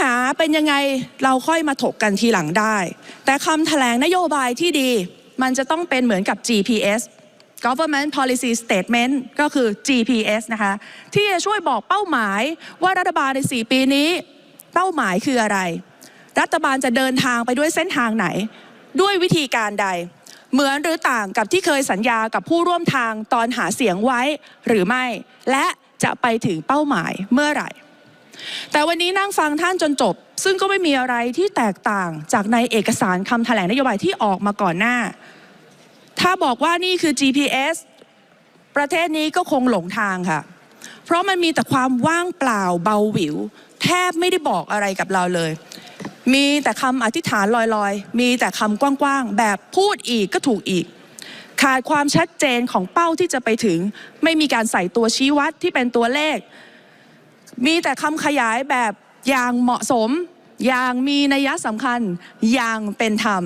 หาเป็นยังไงเราค่อยมาถกกันทีหลังได้ แต่คำแถลงนโยบายที่ดี มันจะต้องเป็นเหมือนกับ GPS Government Policy Statement ก็คือ GPS นะคะ ที่จะช่วยบอกเป้าหมายว่ารัฐบาลใน 4 ปีนี้ เป้าหมายคืออะไร รัฐบาลจะเดินทางไปด้วยเส้นทางไหน ด้วยวิธีการใด เหมือนหรือต่างกับที่เคยสัญญากับผู้ร่วมทางตอนหาเสียงไว้หรือไม่ และจะไปถึงเป้าหมายเมื่อไหร่ แต่วันนี้นั่งฟังท่านจนจบ ซึ่งก็ไม่มีอะไรที่แตกต่างจากในเอกสารคำแถลงนโยบายที่ออกมาก่อนหน้า ถ้าบอกว่านี่คือ GPS ประเทศนี้ก็คงหลงทางค่ะ เพราะมันมีแต่ความว่างเปล่าเบาหวิว แทบไม่ได้บอกอะไรกับเราเลย มีแต่คำอธิษฐานลอยๆ มีแต่คำกว้างๆ แบบพูดอีกก็ถูกอีก ขาดความชัดเจนของเป้าที่จะไปถึง ไม่มีการใส่ตัวชี้วัดที่เป็นตัวเลข มีแต่คำขยายแบบอย่างเหมาะสม อย่างมีนัยสำคัญ อย่างเป็นธรรม